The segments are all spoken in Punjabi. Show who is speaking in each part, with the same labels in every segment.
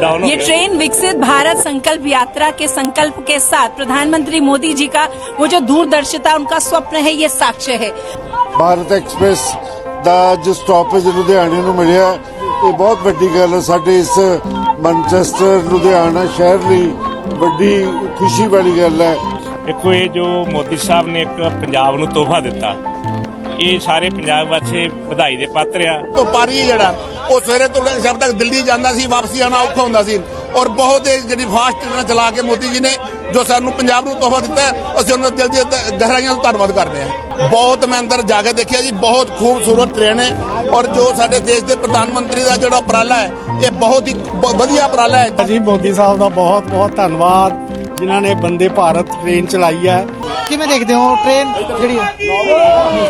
Speaker 1: डाउन हो
Speaker 2: ये
Speaker 1: गया।
Speaker 2: ट्रेन विकसित भारत संकल्प यात्रा के संकल्प के साथ प्रधानमंत्री मोदी जी का वो जो दूरदर्शिता उनका स्वप्न है ये साक्ष्य है
Speaker 3: ਭਾਰਤ ਐਕਸਪ੍ਰੈਸ ਦਾ ਜੋ ਸਟਾਪੇਜ ਲੁਧਿਆਣੇ ਨੂੰ ਮਿਲਿਆ ਇਹ ਬਹੁਤ ਵੱਡੀ ਗੱਲ ਹੈ ਸਾਡੇ ਇਸ ਮੈਨਚੈਸਟਰ ਲੁਧਿਆਣਾ ਸ਼ਹਿਰ ਲਈ ਵੱਡੀ ਖੁਸ਼ੀ ਵਾਲੀ ਗੱਲ ਹੈ
Speaker 1: ਦੇਖੋ ਇਹ ਜੋ ਮੋਦੀ ਸਾਹਿਬ ਨੇ ਇੱਕ ਪੰਜਾਬ ਨੂੰ ਤੋਹਫਾ ਦਿੱਤਾ ਇਹ ਸਾਰੇ ਪੰਜਾਬ ਵਾਸਤੇ ਵਧਾਈ ਦੇ ਪਾਤਰ ਆ।
Speaker 4: ਵਪਾਰੀ ਜਿਹੜਾ ਉਹ ਸਵੇਰੇ ਤੋਂ ਲੈ ਕੇ ਸ਼ਾਮ ਤੱਕ ਦਿੱਲੀ ਜਾਂਦਾ ਸੀ ਵਾਪਸੀ ਆਣਾ ਔਖਾ ਹੁੰਦਾ ਸੀ। ਔਰ ਬਹੁਤ ਹੀ ਜਿਹੜੀ ਫਾਸਟ ਟ੍ਰੇਨਾਂ ਚਲਾ ਕੇ ਮੋਦੀ ਜੀ ਨੇ ਜੋ ਸਾਨੂੰ ਪੰਜਾਬ ਨੂੰ ਤੋਹਫਾ ਦਿੱਤਾ ਅਸੀਂ ਉਹਨਾਂ ਦਾ ਦਿਲ ਦੀਆਂ ਦ- ਗਹਿਰਾਈਆਂ ਤੋਂ ਧੰਨਵਾਦ ਕਰਦੇ ਹਾਂ। ਬਹੁਤ ਮੈਂ ਅੰਦਰ ਜਾ ਕੇ ਦੇਖਿਆ ਜੀ ਬਹੁਤ ਖੂਬਸੂਰਤ ਟ੍ਰੇਨ ਹੈ ਔਰ ਜੋ ਸਾਡੇ ਦੇਸ਼ ਦੇ ਪ੍ਰਧਾਨ ਮੰਤਰੀ ਦਾ ਜਿਹੜਾ ਉਪਰਾਲਾ ਹੈ ਇਹ ਬਹੁਤ ਹੀ ਵਧੀਆ ਉਪਰਾਲਾ ਹੈ।
Speaker 5: ਜੀ ਮੋਦੀ ਸਾਹਿਬ ਦਾ ਬਹੁਤ ਬਹੁਤ ਧੰਨਵਾਦ। ਜਿਨ੍ਹਾਂ ਨੇ ਬੰਦੇ ਭਾਰਤ ਟ੍ਰੇਨ ਚਲਾਈ ਹੈ
Speaker 6: ਕਿਵੇਂ ਦੇਖਦੇ ਹੋ ਟ੍ਰੇਨ ਜਿਹੜੀ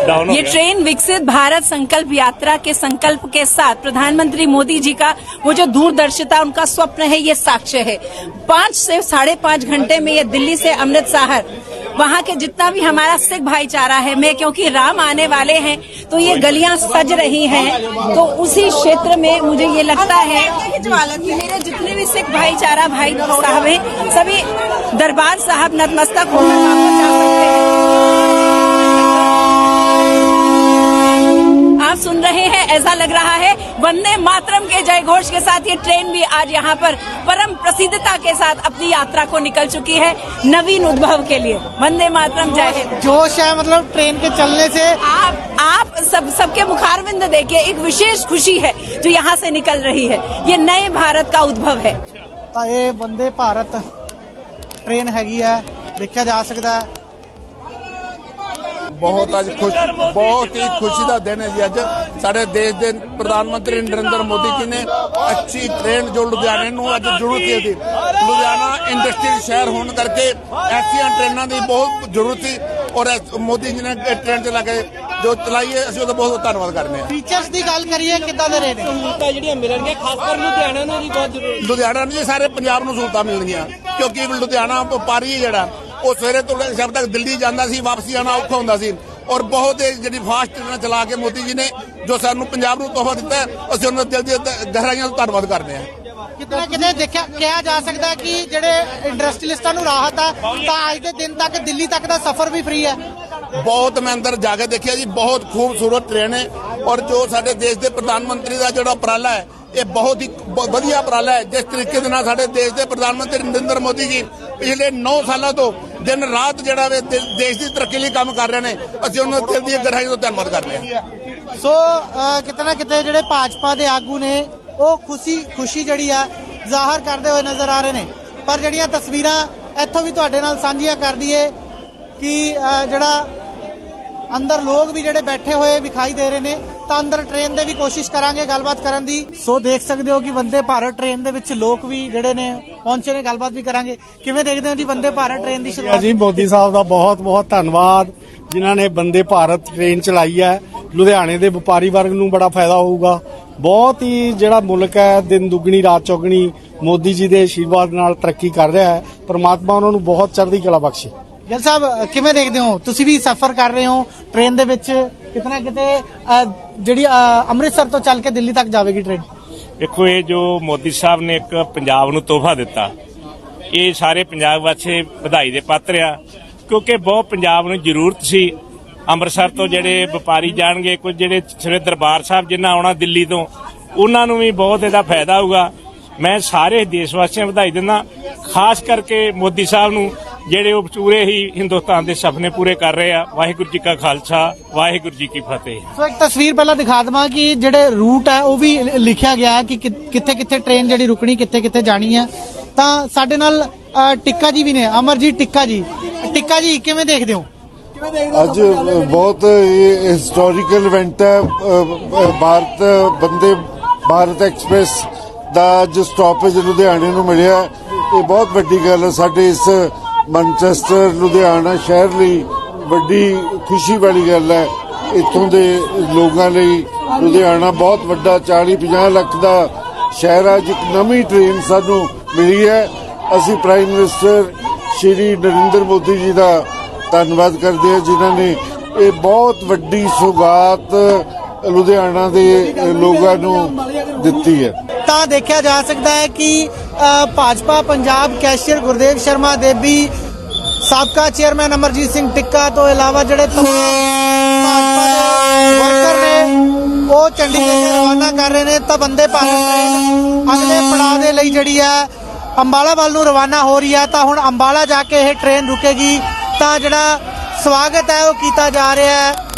Speaker 1: डाउन हो
Speaker 2: ये
Speaker 1: गया।
Speaker 2: ट्रेन विकसित भारत संकल्प यात्रा के संकल्प के साथ प्रधानमंत्री मोदी जी का वो जो दूरदर्शिता उनका स्वप्न है ये साक्ष्य है पाँच से साढ़े पाँच घंटे में ये दिल्ली से अमृतसर वहाँ के जितना भी हमारा सिख भाईचारा है मैं क्योंकि राम आने वाले हैं तो ये गलियाँ सज रही हैं तो उसी क्षेत्र में मुझे ये लगता है कि मेरे जितने भी सिख भाईचारा भाई साहब हैं सभी दरबार साहब नतमस्तक होकर वापस जा सकते हैं आप सुन रहे हैं ऐसा लग रहा है वंदे मातरम के जय घोष के साथ ये ट्रेन भी आज यहाँ पर परम प्रसिद्धता के साथ अपनी यात्रा को निकल चुकी है नवीन उद्भव के लिए वंदे मातरम जय हिंद
Speaker 6: जोश है मतलब ट्रेन के चलने से
Speaker 2: आप आप सब सबके मुखारविंद देखिए एक विशेष खुशी है जो यहाँ से निकल रही है ये नए भारत का उद्भव है
Speaker 6: ਤਾਂ ਇਹ ਬੰਦੇ ਭਾਰਤ ਟ੍ਰੇਨ ਹੈਗੀ ਹੈ ਦੇਖਿਆ ਜਾ ਸਕਦਾ ਹੈ
Speaker 4: ਬਹੁਤ ਅੱਜ ਖੁਸ਼ ਬਹੁਤ ਹੀ ਖੁਸ਼ੀ ਦਾ ਦਿਨ ਹੈ ਜੀ ਅੱਜ। ਸਾਡੇ ਦੇਸ਼ ਦੇ ਪ੍ਰਧਾਨ ਮੰਤਰੀ ਨਰਿੰਦਰ ਮੋਦੀ ਜੀ ਨੇ ਅੱਛੀ ਟ੍ਰੇਨ ਜੋ ਲੁਧਿਆਣੇ ਨੂੰ ਅੱਜ ਜ਼ਰੂਰਤ ਸੀ। ਇਹਦੀ ਲੁਧਿਆਣਾ ਇੰਡਸਟਰੀਅਲ ਸ਼ਹਿਰ ਹੋਣ ਕਰਕੇ ਐਸੀਆਂ ਟ੍ਰੇਨਾਂ ਦੀ ਬਹੁਤ ਜ਼ਰੂਰਤ ਸੀ ਔਰ ਮੋਦੀ ਜੀ ਨੇ ਟ੍ਰੇਨ ਚਲਾ ਕੇ ਜੋ ਚਲਾਈ ਹੈ ਅਸੀਂ ਉਹਦਾ ਬਹੁਤ ਧੰਨਵਾਦ ਕਰਦੇ ਹਾਂ।
Speaker 6: ਫੀਚਰਸ ਦੀ ਗੱਲ ਕਰੀਏ ਕਿੱਦਾਂ ਦੇ ਰਹੇ ਨੇ?
Speaker 7: ਸਹੂਲਤਾਂ ਜਿਹੜੀਆਂ ਮਿਲਣਗੀਆਂ ਖਾਸ ਕਰ ਲੁਧਿਆਣਾ ਨੂੰ ਵੀ ਬਹੁਤ ਜ਼ਰੂਰੀ
Speaker 4: ਲੁਧਿਆਣਾ ਨੂੰ ਜੀ ਸਾਰੇ ਪੰਜਾਬ ਨੂੰ ਸਹੂਲਤਾਂ ਮਿਲਣਗੀਆਂ ਕਿਉਂਕਿ ਲੁਧਿਆਣਾ ਵਪਾਰੀ ਜਿਹੜਾ। ਉਹ ਸਵੇਰੇ ਤੋਂ ਸ਼ਾਮ ਤੱਕ ਦਿੱਲੀ ਜਾਂਦਾ ਸੀ ਵਾਪਸੀ ਆਣਾ ਔਖਾ ਹੁੰਦਾ ਸੀ। ਔਰ ਬਹੁਤ ਜਿਹੜੀ ਫਾਸਟ ਟ੍ਰੇਨਾਂ ਚਲਾ ਕੇ ਮੋਦੀ ਜੀ ਨੇ ਜੋ ਸਾਨੂੰ ਪੰਜਾਬ ਨੂੰ ਤੋਹਫਾ ਦਿੱਤਾ ਅਸੀਂ ਉਹਨਾਂ ਦਾ ਦਿਲ ਦ- ਗਹਿਰਾਈਆਂ ਤੋਂ ਧੰਨਵਾਦ ਕਰਦੇ ਹਾਂ।
Speaker 6: ਕਿਤੇ ਕਿਤੇ ਦੇਖਿਆ ਕਿਹਾ ਜਾ ਸਕਦਾ ਕਿ ਜਿਹੜੇ ਇੰਡਸਟਰੀਲਿਸਟਾਂ ਨੂੰ ਰਾਹਤ ਹੈ ਤਾਂ ਅੱਜ ਦੇ ਦਿਨ ਤੱਕ ਦਿੱਲੀ ਤੱਕ ਦਾ ਸਫ਼ਰ ਵੀ ਫ੍ਰੀ ਹੈ।
Speaker 4: ਬਹੁਤ ਮੈਂ ਅੰਦਰ ਜਾ ਕੇ ਦੇਖਿਆ ਜੀ ਬਹੁਤ ਖੂਬਸੂਰਤ ਟ੍ਰੇਨ ਹੈ ਔਰ ਜੋ ਸਾਡੇ ਦੇਸ਼ ਦੇ ਪ੍ਰਧਾਨ ਮੰਤਰੀ ਦਾ ਜਿਹੜਾ ਉਪਰਾਲਾ ਹੈ ਇਹ ਬਹੁਤ ਹੀ ਵਧੀਆ ਉਪਰਾਲਾ ਹੈ। ਜਿਸ ਤਰੀਕੇ ਦੇ ਨਾਲ ਸਾਡੇ ਦੇਸ਼ ਦੇ ਪ੍ਰਧਾਨ ਮੰਤਰੀ ਨਰਿੰਦਰ ਮੋਦੀ ਜੀ ਪਿਛਲੇ 9 ਸਾਲਾਂ ਤੋਂ ਦਿਨ ਰਾਤ ਜਿਹੜਾ ਵੇ ਦੇਸ਼ ਦੀ ਤਰੱਕੀ ਲਈ ਕੰਮ ਕਰ ਰਹੇ ਨੇ ਅਸੀਂ ਉਹਨਾਂ ਦਿਲ ਦੀ ਗਹਿਰਾਈ ਤੋਂ ਧੰਨਵਾਦ ਕਰਦੇ ਹਾਂ।
Speaker 6: ਸੋ ਅਹ, ਕਿਤੇ ਜਿਹੜੇ ਭਾਜਪਾ ਦੇ ਆਗੂ ਨੇ ਉਹ ਖੁਸ਼ੀ ਖੁਸ਼ੀ ਜਿਹੜੀ ਆ ਜ਼ਾਹਰ ਕਰਦੇ ਹੋਏ ਨਜ਼ਰ ਆ ਰਹੇ ਨੇ। ਪਰ ਜਿਹੜੀਆਂ ਤਸਵੀਰਾਂ ਇੱਥੋਂ ਵੀ ਤੁਹਾਡੇ ਨਾਲ ਸਾਂਝੀਆਂ ਕਰ ਦਈਏ ਕਿ ਜਿਹੜਾ ਅੰਦਰ ਲੋਕ ਵੀ ਜਿਹੜੇ ਬੈਠੇ ਹੋਏ ਵਿਖਾਈ ਦੇ ਰਹੇ ਨੇ ਤਾਂ ਅੰਦਰ ਟ੍ਰੇਨ ਦੇ ਵੀ ਕੋਸ਼ਿਸ਼ ਕਰਾਂਗੇ ਗੱਲਬਾਤ ਕਰਨ ਦੀ। ਸੋ ਦੇਖ ਸਕਦੇ ਹੋ ਕਿ ਵੰਦੇ ਭਾਰਤ ਟ੍ਰੇਨ ਦੇ ਵਿੱਚ ਲੋਕ ਵੀ ਜਿਹੜੇ ਨੇ ਪਹੁੰਚੇ ਨੇ ਗੱਲਬਾਤ ਵੀ ਕਰਾਂਗੇ। ਕਿਵੇਂ ਦੇਖਦੇ ਹੋ ਜੀ ਵੰਦੇ ਭਾਰਤ ਟ੍ਰੇਨ ਦੀ ਸ਼ੁਰੂਆਤ?
Speaker 5: ਜੀ ਮੋਦੀ ਸਾਹਿਬ ਦਾ ਬਹੁਤ ਬਹੁਤ ਧੰਨਵਾਦ ਜਿਨ੍ਹਾਂ ਨੇ ਬੰਦੇ ਭਾਰਤ ਟ੍ਰੇਨ ਚਲਾਈ ਹੈ। ਲੁਧਿਆਣੇ ਦੇ ਵਪਾਰੀ ਵਰਗ ਨੂੰ ਬੜਾ ਫਾਇਦਾ ਹੋਊਗਾ। ਬਹੁਤ ਹੀ ਜਿਹੜਾ ਮੁਲਕ ਹੈ ਦਿਨ ਦੁੱਗਣੀ ਰਾਤ ਚੌਗਣੀ ਮੋਦੀ ਜੀ ਦੇ ਆਸ਼ੀਰਵਾਦ ਨਾਲ ਤਰੱਕੀ ਕਰ ਰਿਹਾ ਹੈ। ਪ੍ਰਮਾਤਮਾ ਉਹਨਾਂ ਨੂੰ ਬਹੁਤ ਚੜ੍ਹਦੀ ਕਲਾ ਬਖਸ਼ੇ।
Speaker 6: ਗਿੱਲ ਸਾਹਿਬ ਕਿਵੇਂ ਦੇਖਦੇ ਹੋ? ਤੁਸੀਂ ਵੀ ਸਫ਼ਰ ਕਰ ਰਹੇ ਹੋ ਟ੍ਰੇਨ ਦੇ ਵਿੱਚ? ਕਿਤਨਾ ਕਿਤੇ ਜਿਹੜੀ ਅੰਮ੍ਰਿਤਸਰ ਤੋਂ ਚੱਲ ਕੇ ਦਿੱਲੀ ਤੱਕ ਜਾਵੇਗੀ ਟ੍ਰੇਨ
Speaker 1: ਦੇਖੋ, ਇਹ ਜੋ ਮੋਦੀ ਸਾਹਿਬ ਨੇ ਇੱਕ ਪੰਜਾਬ ਨੂੰ ਤੋਹਫਾ ਦਿੱਤਾ, ਇਹ ਸਾਰੇ ਪੰਜਾਬ ਵਾਸਤੇ ਵਧਾਈ ਦੇ ਪਾਤਰ ਆ, ਕਿਉਂਕਿ ਬਹੁਤ ਪੰਜਾਬ ਨੂੰ ਜ਼ਰੂਰਤ ਸੀ ਅੰਮ੍ਰਿਤਸਰ ਤੋਂ ਜਿਹੜੇ ਵਪਾਰੀ ਜਾਣਗੇ, ਕੁਝ ਜਿਹੜੇ ਸ੍ਰੀ ਦਰਬਾਰ ਸਾਹਿਬ ਜਿੰਨਾ ਆਉਣਾ ਦਿੱਲੀ ਤੋਂ, ਉਹਨਾਂ ਨੂੰ ਵੀ ਬਹੁਤ ਇਹਦਾ ਫਾਇਦਾ ਹੋਊਗਾ। ਮੈਂ ਸਾਰੇ ਦੇਸ਼ ਵਾਸੀਆਂ ਵਧਾਈ ਦਿੰਦਾ, ਖਾਸ ਕਰਕੇ ਮੋਦੀ ਸਾਹਿਬ ਨੂੰ ਜਿਹੜੇ ਉਹ ਪੂਰੇ ਹੀ ਹਿੰਦੁਸਤਾਨ ਦੇ ਸੁਪਨੇ ਪੂਰੇ ਕਰ ਰਹੇ ਆ। ਵਾਹਿਗੁਰੂ ਜੀ ਕਾ ਖਾਲਸਾ ਵਾਹਿਗੁਰੂ ਜੀ ਕੀ ਫਤਿਹ।
Speaker 6: ਸੋ ਇੱਕ ਤਸਵੀਰ ਪਹਿਲਾਂ ਦਿਖਾ ਦਵਾਂ ਕਿ ਜਿਹੜੇ ਰੂਟ ਹੈ ਉਹ ਵੀ ਲਿਖਿਆ ਗਿਆ ਹੈ ਕਿ ਕਿੱਥੇ ਕਿੱਥੇ ਟ੍ਰੇਨ ਜਿਹੜੀ ਰੁਕਣੀ ਕਿੱਥੇ ਕਿੱਥੇ ਜਾਣੀ ਹੈ ਤਾਂ ਸਾਡੇ ਨਾਲ ਟਿੱਕਾ ਜੀ ਵੀ ਨੇ ਅਮਰਜੀਤ ਟਿੱਕਾ ਜੀ। ਟਿੱਕਾ ਜੀ ਕਿਵੇਂ ਦੇਖਦੇ ਹੋ?
Speaker 3: ਅੱਜ ਬਹੁਤ ਹਿਸਟੋਰੀਕਲ ਇਵੈਂਟ ਹੈ ਭਾਰਤ ਬੰਦੇ ਭਾਰਤ ਐਕਸਪ੍ਰੈਸ ਦਾ ਜੋ ਸਟਾਪੇਜ ਲੁਧਿਆਣੇ ਨੂੰ ਮਿਲਿਆ। ਇਹ ਬਹੁਤ ਵੱਡੀ ਗੱਲ ਹੈ ਸਾਡੇ ਇਸ ਮੈਨਚੈਸਟਰ ਲੁਧਿਆਣਾ ਸ਼ਹਿਰ ਲਈ ਵੱਡੀ ਖੁਸ਼ੀ ਵਾਲੀ ਗੱਲ ਹੈ। ਇੱਥੋਂ ਦੇ ਲੋਕਾਂ ਲਈ ਲੁਧਿਆਣਾ ਬਹੁਤ ਵੱਡਾ 40 50 ਲੱਖ ਦਾ ਸ਼ਹਿਰ ਹੈ ਅੱਜ ਨਵੀਂ ਟ੍ਰੇਨ ਸਾਨੂੰ ਮਿਲੀ ਹੈ। ਅਸੀਂ ਪ੍ਰਾਈਮ ਮਿਨਿਸਟਰ ਸ਼੍ਰੀ ਨਰਿੰਦਰ ਮੋਦੀ ਜੀ ਦਾ ਧੰਨਵਾਦ ਕਰਦੇ ਹਾਂ, ਜਿਨ੍ਹਾਂ ਨੇ ਇਹ ਬਹੁਤ ਵੱਡੀ ਸੁਗਾਤ ਲੁਧਿਆਣਾ ਦੇ ਲੋਕਾਂ ਨੂੰ ਦਿੱਤੀ ਹੈ।
Speaker 6: ਤਾਂ ਦੇਖਿਆ ਜਾ ਸਕਦਾ ਹੈ ਕਿ ਭਾਜਪਾ, ਪੰਜਾਬ, ਕੈਸ਼ੀਅਰ ਗੁਰਦੇਵ ਸ਼ਰਮਾ ਦੇਵੀ ਸਾਬਕਾ ਚੇਅਰਮੈਨ ਅਮਰਜੀਤ ਸਿੰਘ ਟਿੱਕਾ ਤੋਂ ਇਲਾਵਾ ਜਿਹੜੇ ਭਾਜਪਾ ਦੇ ਵਰਕਰ ਨੇ, ਉਹ ਚੰਡੀਗੜ੍ਹ ਰਵਾਨਾ ਕਰ ਰਹੇ ਨੇ, ਤਾਂ ਬੰਦੇ ਭਾਰਤ ਅਗਲੇ ਪੜਾਅ ਦੇ ਲਈ ਜਿਹੜੀ ਹੈ, ਅੰਬਾਲਾ ਵੱਲ ਨੂੰ ਰਵਾਨਾ ਹੋ ਰਹੀ ਹੈ, ਤਾਂ ਹੁਣ ਅੰਬਾਲਾ ਜਾ ਕੇ ਇਹ ਟ੍ਰੇਨ ਰੁਕੇਗੀ, ਤਾਂ ਜਿਹੜਾ ਸਵਾਗਤ ਹੈ, ਉਹ ਕੀਤਾ ਜਾ ਰਿਹਾ ਹੈ।